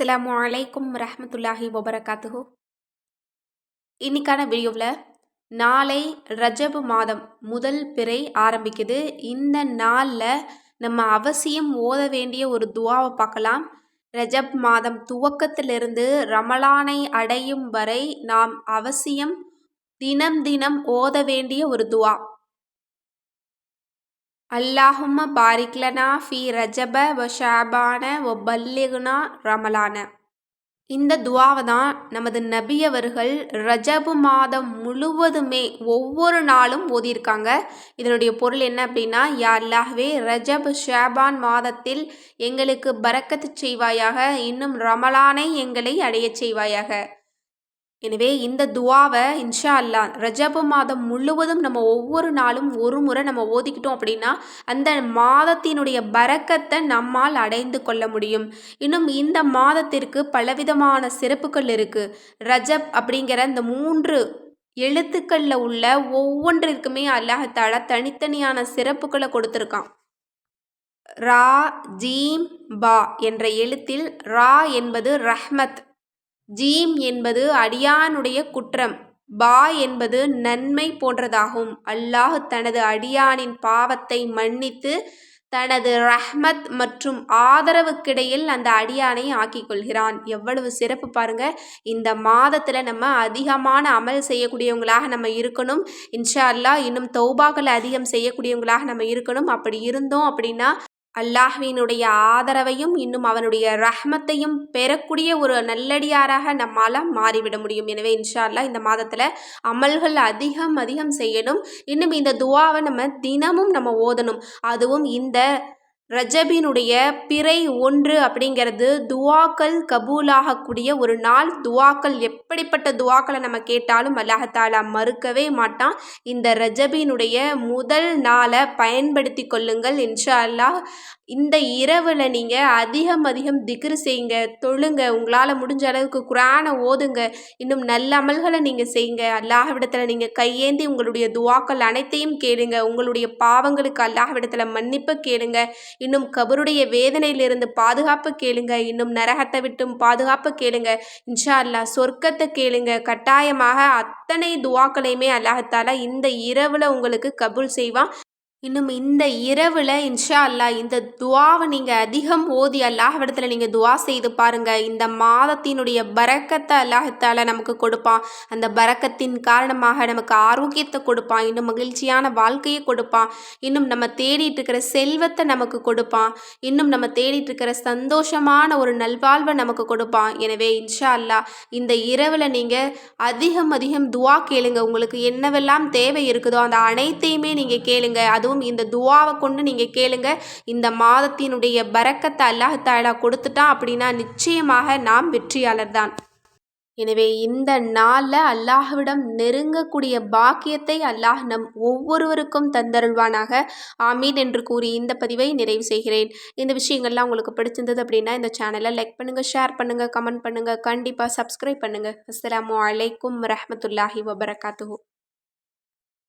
அஸ்லாம் அலைக்கும் ரஹமத்துல்லாஹி வபரகாத்துஹு இன்னைக்கான வீடியோவில் நாளை ரஜப் மாதம் முதல் பிறை ஆரம்பிக்குது. இந்த நாளில் நம்ம அவசியம் ஓத வேண்டிய ஒரு துவாவை பார்க்கலாம். ரஜப் மாதம் துவக்கத்திலிருந்து ரமலானை அடையும் வரை நாம் அவசியம் தினம் தினம் ஓத வேண்டிய ஒரு துவா. அல்லாஹும்ம பாரிக்லனா ஃபி ரஜப வ ஷாபான வ பல்லிகுனா ரமலான. இந்த துவாவை தான் நமது நபி அவர்கள் ரஜபு மாதம் முழுவதுமே ஒவ்வொரு நாளும் ஓதியிருக்காங்க. இதனுடைய பொருள் என்ன அப்படின்னா யா அல்லாஹ்வே ரஜப் ஷாபான் மாதத்தில் எங்களுக்கு பறக்கத்து செய்வாயாக இன்னும் ரமலானை எங்களை அடையச் செய்வாயாக. எனவே இந்த துவாவை இன்ஷா அல்லா ரஜப மாதம் முழுவதும் நம்ம ஒவ்வொரு நாளும் ஒரு முறை நம்ம ஓதிக்கிட்டோம் அப்படின்னா அந்த மாதத்தினுடைய பறக்கத்தை நம்மால் அடைந்து கொள்ள முடியும். இன்னும் இந்த மாதத்திற்கு பலவிதமான சிறப்புகள் இருக்குது ரஜப் அப்படிங்கிற இந்த மூன்று எழுத்துக்களில் உள்ள ஒவ்வொன்றிற்குமே அல்லாஹால தனித்தனியான சிறப்புகளை கொடுத்துருக்கான். ரா ஜீம் பா என்ற எழுத்தில் ரா என்பது ரஹ்மத். ஜீம் என்பது அடியானுடைய குற்றம். பா என்பது நன்மை போன்றதாகும். அல்லாஹ் தனது அடியானின் பாவத்தை மன்னித்து தனது ரஹ்மத் மற்றும் ஆதரவுக்கிடையில் அந்த அடியானை ஆக்கிக் கொள்கிறான். எவ்வளவு சிறப்பு பாருங்க. இந்த மாதத்தில் நம்ம அதிகமான அமல் செய்யக்கூடியவங்களாக நம்ம இருக்கணும். இன்ஷா அல்லா இன்னும் தௌபாக்களை அதிகம் செய்யக்கூடியவங்களாக நம்ம இருக்கணும். அப்படி இருந்தோம் அப்படின்னா அல்லாஹ்வினுடைய ஆதரவையும் இன்னும் அவனுடைய ரஹ்மத்தையும் பெறக்கூடிய ஒரு நல்லடியாராக நம்மால் மாறிவிட முடியும். எனவே இன்ஷா அல்லா இந்த மாதத்தில் அமல்கள் அதிகம் அதிகம் செய்யணும். இன்னும் இந்த துவாவை நம்ம தினமும் நம்ம ஓதணும். அதுவும் இந்த ரஜபினுடைய பிறை ஒன்று அப்படிங்கிறது துவாக்கள் கபூலாகக்கூடிய ஒரு நாள். துவாக்கள் எப்படிப்பட்ட துவாக்களை நம்ம கேட்டாலும் அல்லாஹாலா மறுக்கவே மாட்டான். இந்த ரஜபினுடைய முதல் நாளை பயன்படுத்தி கொள்ளுங்கள் இன்ஷா அல்லாஹ் இந்த இரவில் நீங்கள் அதிகம் அதிகம் திக்ரு செய்யுங்க தொழுங்க உங்களால் முடிஞ்ச அளவுக்கு குரானை ஓதுங்க இன்னும் நல்ல அமல்களை நீங்கள் செய்யுங்க. அல்லாஹ்விடத்தில் நீங்கள் கையேந்தி உங்களுடைய துவாக்கள் அனைத்தையும் கேளுங்க. உங்களுடைய பாவங்களுக்கு அல்லாஹ்விடத்தில் மன்னிப்பு கேளுங்க. இன்னும் கபருடைய வேதனையிலிருந்து பாதுகாப்பு கேளுங்க. இன்னும் நரகத்தை விட்டும் பாதுகாப்பு கேளுங்க. இன்ஷா அல்லா சொர்க்கத்தை கேளுங்க. கட்டாயமாக அத்தனை துவாக்களையுமே அல்லாஹத்தாலா இந்த இரவில் உங்களுக்கு கபூல் செய்வான். இன்னும் இந்த இரவில் இன்ஷா அல்லா இந்த துவாவை நீங்கள் அதிகம் ஓதி அல்லாஹிடத்தில் நீங்கள் துவா செய்து பாருங்கள் இந்த மாதத்தினுடைய பறக்கத்தை அல்லாஹத்தால் நமக்கு கொடுப்பான். அந்த பறக்கத்தின் காரணமாக நமக்கு ஆரோக்கியத்தை கொடுப்பான். இன்னும் மகிழ்ச்சியான வாழ்க்கையை கொடுப்பான். இன்னும் நம்ம தேடிட்டு இருக்கிற செல்வத்தை நமக்கு கொடுப்பான். இன்னும் நம்ம தேடிட்டு இருக்கிற சந்தோஷமான ஒரு நல்வாழ்வை நமக்கு கொடுப்பான். எனவே இன்ஷா அல்லா இந்த இரவில் நீங்கள் அதிகம் அதிகம் துவா கேளுங்க. உங்களுக்கு என்னவெல்லாம் தேவை இருக்குதோ அந்த அனைத்தையுமே நீங்கள் கேளுங்க. அது அதுவும் இந்த துவாவை கொண்டு நீங்கள் கேளுங்க. இந்த மாதத்தினுடைய பறக்கத்தை அல்லாஹாலா கொடுத்துட்டான் அப்படின்னா நிச்சயமாக நாம் வெற்றியாளர் தான். எனவே இந்த நாளில் அல்லாஹ்விடம் நெருங்கக்கூடிய பாக்கியத்தை அல்லாஹ் நம் ஒவ்வொருவருக்கும் தந்தருள்வானாக. ஆமீன் என்று கூறி இந்த பதிவை நிறைவு செய்கிறேன். இந்த விஷயங்கள்லாம் உங்களுக்கு பிடிச்சிருந்தது அப்படின்னா இந்த சேனலை லைக் பண்ணுங்கள் ஷேர் பண்ணுங்கள் கமெண்ட் பண்ணுங்கள் கண்டிப்பாக சப்ஸ்கிரைப் பண்ணுங்கள் அஸ்லாம் வலைக்கம் ரஹமத்துல்லாஹி வபரகாத்து